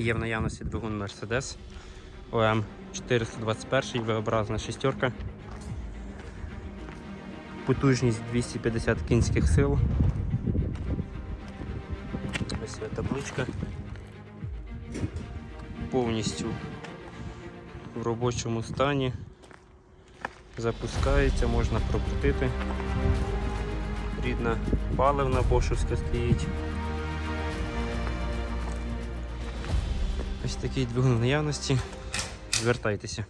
Є в наявності двигун Mercedes ОМ 421 V-образна шістерка. Потужність 250 кінських сил. Ось ця табличка. Повністю в робочому стані. Запускається, можна прокрутити. Рідна паливна бошовська стоїть. Ось такий двигун в наявності. Звертайтеся.